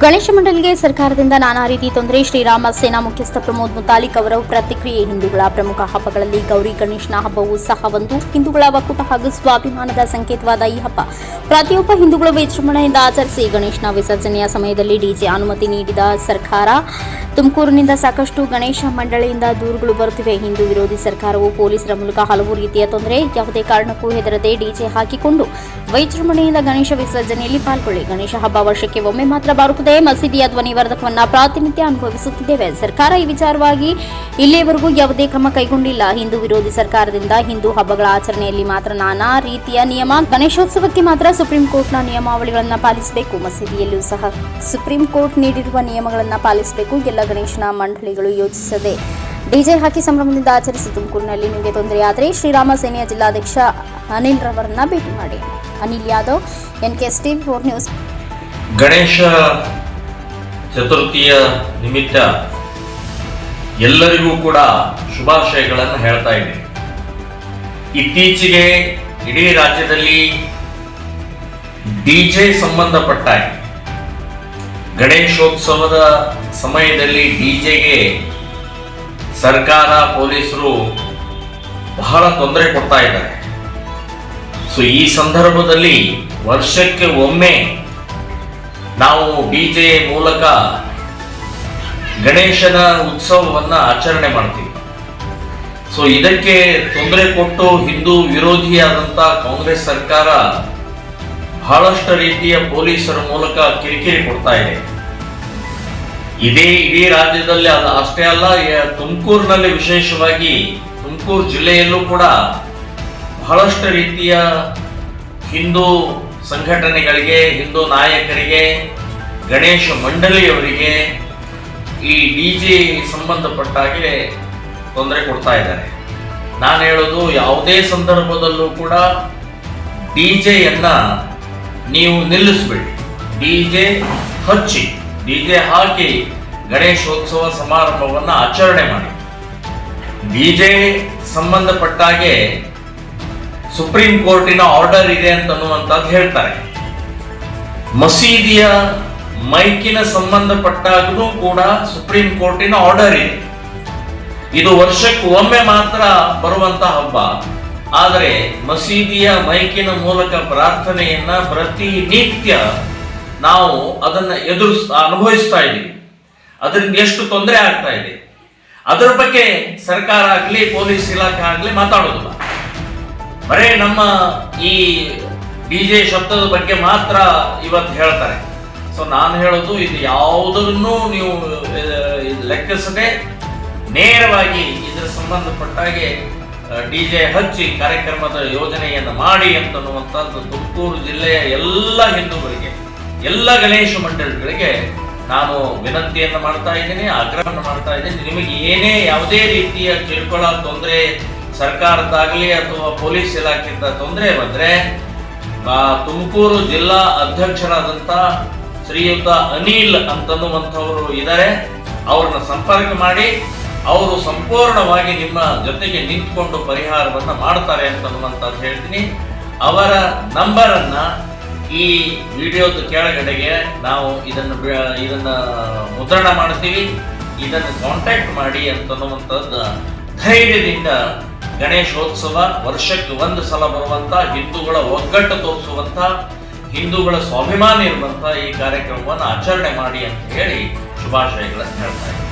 ಗಣೇಶ ಮಂಡಳಿಗೆ ಸರ್ಕಾರದಿಂದ ನಾನಾ ರೀತಿ ತೊಂದರೆ. ಶ್ರೀರಾಮ ಸೇನಾ ಮುಖ್ಯಸ್ಥ ಪ್ರಮೋದ್ ಮುತಾಲಿಕ್ ಅವರ ಪ್ರತಿಕ್ರಿಯೆ. ಹಿಂದೂಗಳ ಪ್ರಮುಖ ಹಬ್ಬಗಳಲ್ಲಿ ಗೌರಿ ಗಣೇಶನ ಹಬ್ಬವೂ ಸಹ ಒಂದು. ಹಿಂದೂಗಳ ಒಕ್ಕೂಟ ಹಾಗೂ ಸ್ವಾಭಿಮಾನದ ಸಂಕೇತವಾದ ಈ ಹಬ್ಬ. ಪ್ರತಿಯೊಬ್ಬ ಹಿಂದೂಗಳು ವಿಜೃಂಭಣೆಯಿಂದ ಆಚರಿಸಿ ಗಣೇಶನ ವಿಸರ್ಜನೆಯ ಸಮಯದಲ್ಲಿ ಡಿಜೆ ಅನುಮತಿ ನೀಡಿದ ಸರ್ಕಾರ. ತುಮಕೂರಿನಿಂದ ಸಾಕಷ್ಟು ಗಣೇಶ ಮಂಡಳಿಯಿಂದ ದೂರುಗಳು ಬರುತ್ತಿವೆ. ಹಿಂದೂ ವಿರೋಧಿ ಸರ್ಕಾರವು ಪೊಲೀಸರ ಮೂಲಕ ಹಲವು ರೀತಿಯ ತೊಂದರೆ. ಯಾವುದೇ ಕಾರಣಕ್ಕೂ ಹೆದರದೆ ಡಿಜೆ ಹಾಕಿಕೊಂಡು ವೈಜೃಂಭಣೆಯಿಂದ ಗಣೇಶ ವಿಸರ್ಜನೆಯಲ್ಲಿ ಪಾಲ್ಗೊಳ್ಳಿ. ಗಣೇಶ ಹಬ್ಬ ವರ್ಷಕ್ಕೆ ಒಮ್ಮೆ ಮಾತ್ರ ಬರುತ್ತದೆ. ಮಸೀದಿಯ ಧ್ವನಿವರ್ಧಕವನ್ನು ಪ್ರಾತಿನಿಧ್ಯ ಅನುಭವಿಸುತ್ತಿದ್ದೇವೆ. ಸರ್ಕಾರ ಈ ವಿಚಾರವಾಗಿ ಇಲ್ಲಿಯವರೆಗೂ ಯಾವುದೇ ಕ್ರಮ ಕೈಗೊಂಡಿಲ್ಲ. ಹಿಂದೂ ವಿರೋಧಿ ಸರ್ಕಾರದಿಂದ ಹಿಂದೂ ಹಬ್ಬಗಳ ಆಚರಣೆಯಲ್ಲಿ ಮಾತ್ರ ನಾನಾ ರೀತಿಯ ನಿಯಮ, ಗಣೇಶೋತ್ಸವಕ್ಕೆ ಮಾತ್ರ ಸುಪ್ರೀಂ ಕೋರ್ಟ್ನ ನಿಯಮಾವಳಿಗಳನ್ನು ಪಾಲಿಸಬೇಕು. ಮಸೀದಿಯಲ್ಲೂ ಸಹ ಸುಪ್ರೀಂ ಕೋರ್ಟ್ ನೀಡಿರುವ ನಿಯಮಗಳನ್ನು ಪಾಲಿಸಬೇಕು. ಎಲ್ಲ ಗಣೇಶನ ಮಂಡಳಿಗಳು ಯೋಚಿಸದೆ ಡಿಜೆ ಹಾಕಿ ಸಂಭ್ರಮದಿಂದ ಆಚರಿಸಿ ತುಮಕೂರಿನಲ್ಲಿ ನಿಮಗೆ ತೊಂದರೆಯಾದರೆ ಶ್ರೀರಾಮ ಸೇನೆಯ ಜಿಲ್ಲಾಧ್ಯಕ್ಷ ಅನಿಲ್ ರವರನ್ನ ಭೇಟಿ ಮಾಡಿ. Anil Yadav, N K S TV four news. Ganesha ಚತುರ್ಥಿಯ ನಿಮಿತ್ತ ಎಲ್ಲರಿಗೂ ಕೂಡ ಶುಭಾಶಯಗಳನ್ನು ಹೇಳ್ತಾ ಇದ್ದೀನಿ. ಇತ್ತೀಚೆಗೆ ಇಡೀ ರಾಜ್ಯದಲ್ಲಿ ಡಿಜೆ ಸಂಬಂಧಪಟ್ಟ ಗಣೇಶೋತ್ಸವದ ಸಮಯದಲ್ಲಿ ಡಿಜೆಗೆ ಸರ್ಕಾರ, ಪೊಲೀಸರು ಬಹಳ ತೊಂದರೆ ಕೊಡ್ತಾ ಇದ್ದಾರೆ. ಸೊ ಈ ಸಂದರ್ಭದಲ್ಲಿ ವರ್ಷಕ್ಕೆ ಒಮ್ಮೆ ನಾವು ಡಿಜೆ ಮೂಲಕ ಗಣೇಶನ ಉತ್ಸವವನ್ನ ಆಚರಣೆ ಮಾಡ್ತೀವಿ. ಸೊ ಇದಕ್ಕೆ ತೊಂದರೆ ಕೊಟ್ಟು ಹಿಂದೂ ವಿರೋಧಿಯಾದಂತ ಕಾಂಗ್ರೆಸ್ ಸರ್ಕಾರ ಬಹಳಷ್ಟು ರೀತಿಯ ಪೊಲೀಸರ ಮೂಲಕ ಕಿರಿಕಿರಿ ಕೊಡ್ತಾ ಇದೆ. ಇದೇ ಇಡೀ ರಾಜ್ಯದಲ್ಲಿ ಅಲ್ಲ, ಅಷ್ಟೇ ಅಲ್ಲ ತುಮಕೂರಿನಲ್ಲಿ ವಿಶೇಷವಾಗಿ ತುಮಕೂರು ಜಿಲ್ಲೆಯಲ್ಲೂ ಕೂಡ ಬಹಳಷ್ಟು ರೀತಿಯ ಹಿಂದೂ ಸಂಘಟನೆಗಳಿಗೆ, ಹಿಂದೂ ನಾಯಕರಿಗೆ, ಗಣೇಶ ಮಂಡಳಿಯವರಿಗೆ ಈ ಡಿ ಜೆ ಸಂಬಂಧಪಟ್ಟಾಗೆ ತೊಂದರೆ ಕೊಡ್ತಾ ಇದ್ದಾರೆ. ನಾನು ಹೇಳೋದು ಯಾವುದೇ ಸಂದರ್ಭದಲ್ಲೂ ಕೂಡ ಡಿ ಜೆಯನ್ನು ನೀವು ನಿಲ್ಲಿಸ್ಬೇಡಿ. ಡಿ ಜೆ ಹಚ್ಚಿ, ಡಿ ಜೆ ಹಾಕಿ ಗಣೇಶೋತ್ಸವ ಸಮಾರಂಭವನ್ನು ಆಚರಣೆ ಮಾಡಿ. ಡಿ ಜೆ ಸಂಬಂಧಪಟ್ಟಾಗೆ ಸುಪ್ರೀಂ ಕೋರ್ಟಿನ ಆರ್ಡರ್ ಇದೆ ಅಂತ ಅನ್ನುವಂಥದ್ದು ಹೇಳ್ತಾರೆ. ಮಸೀದಿಯ ಮೈಕಿನ ಸಂಬಂಧಪಟ್ಟಾಗೂ ಕೂಡ ಸುಪ್ರೀಂ ಕೋರ್ಟಿನ ಆರ್ಡರ್ ಇದೆ. ಇದು ವರ್ಷಕ್ಕೆ ಒಮ್ಮೆ ಮಾತ್ರ ಬರುವಂತ ಹಬ್ಬ. ಆದರೆ ಮಸೀದಿಯ ಮೈಕಿನ ಮೂಲಕ ಪ್ರಾರ್ಥನೆಯನ್ನ ಪ್ರತಿನಿತ್ಯ ನಾವು ಅದನ್ನ ಎದುರಿಸ್, ಅನುಭವಿಸ್ತಾ ಇದ್ದೀವಿ. ಅದರಿಂದ ಎಷ್ಟು ತೊಂದರೆ ಆಗ್ತಾ ಇದೆ. ಅದರ ಬಗ್ಗೆ ಸರ್ಕಾರ ಆಗಲಿ, ಪೊಲೀಸ್ ಇಲಾಖೆ ಆಗಲಿ ಮಾತಾಡೋದಿಲ್ಲ. ಬರೇ ನಮ್ಮ ಈ ಡಿ ಜೆ ಶಬ್ದದ ಬಗ್ಗೆ ಮಾತ್ರ ಇವತ್ತು ಹೇಳ್ತಾರೆ. ಸೊ ನಾನು ಹೇಳೋದು ಇದು ಯಾವುದನ್ನು ನೀವು ಲೆಕ್ಕಿಸದೆ ನೇರವಾಗಿ ಇದರ ಸಂಬಂಧಪಟ್ಟಾಗೆ ಡಿ ಜೆ ಹಚ್ಚಿ ಕಾರ್ಯಕ್ರಮದ ಯೋಜನೆಯನ್ನು ಮಾಡಿ ಅಂತನ್ನುವಂಥದ್ದು ತುಮಕೂರು ಜಿಲ್ಲೆಯ ಎಲ್ಲ ಹಿಂದೂಗಳಿಗೆ, ಎಲ್ಲ ಗಣೇಶ ಮಂಡಳಿಗಳಿಗೆ ನಾನು ವಿನಂತಿಯನ್ನು ಮಾಡ್ತಾ ಇದ್ದೀನಿ, ಆಗ್ರಹವನ್ನು ಮಾಡ್ತಾ ಇದ್ದೀನಿ. ನಿಮಗೆ ಏನೇ ಯಾವುದೇ ರೀತಿಯ ತಿಳ್ಕೊಳ್ಳೋ ತೊಂದರೆ ಸರ್ಕಾರದ್ದಾಗಲಿ ಅಥವಾ ಪೊಲೀಸ್ ಇಲಾಖೆಯಿಂದ ತೊಂದರೆ ಬಂದರೆ ತುಮಕೂರು ಜಿಲ್ಲಾ ಅಧ್ಯಕ್ಷರಾದಂಥ ಶ್ರೀಯುತ ಅನಿಲ್ ಅಂತನ್ನುವಂಥವರು ಇದ್ದಾರೆ. ಅವ್ರನ್ನ ಸಂಪರ್ಕ ಮಾಡಿ, ಅವರು ಸಂಪೂರ್ಣವಾಗಿ ನಿಮ್ಮ ಜೊತೆಗೆ ನಿಂತ್ಕೊಂಡು ಪರಿಹಾರವನ್ನು ಮಾಡ್ತಾರೆ ಅಂತನ್ನುವಂಥದ್ದು ಹೇಳ್ತೀನಿ. ಅವರ ನಂಬರನ್ನು ಈ ವಿಡಿಯೋದ ಕೆಳಗಡೆಗೆ ನಾವು ಇದನ್ನು ಇದನ್ನು ಮುದ್ರಣ ಮಾಡ್ತೀವಿ. ಇದನ್ನು ಕಾಂಟ್ಯಾಕ್ಟ್ ಮಾಡಿ ಅಂತನ್ನುವಂಥದ್ದು ಧೈರ್ಯದಿಂದ ಗಣೇಶೋತ್ಸವ, ವರ್ಷಕ್ಕೆ ಒಂದು ಸಲ ಬರುವಂತ, ಹಿಂದೂಗಳ ಒಗ್ಗಟ್ಟು ತೋರಿಸುವಂತ, ಹಿಂದೂಗಳ ಸ್ವಾಭಿಮಾನ ಇರುವಂತ ಈ ಕಾರ್ಯಕ್ರಮವನ್ನು ಆಚರಣೆ ಮಾಡಿ ಅಂತ ಹೇಳಿ ಶುಭಾಶಯಗಳನ್ನು ಹೇಳ್ತಾ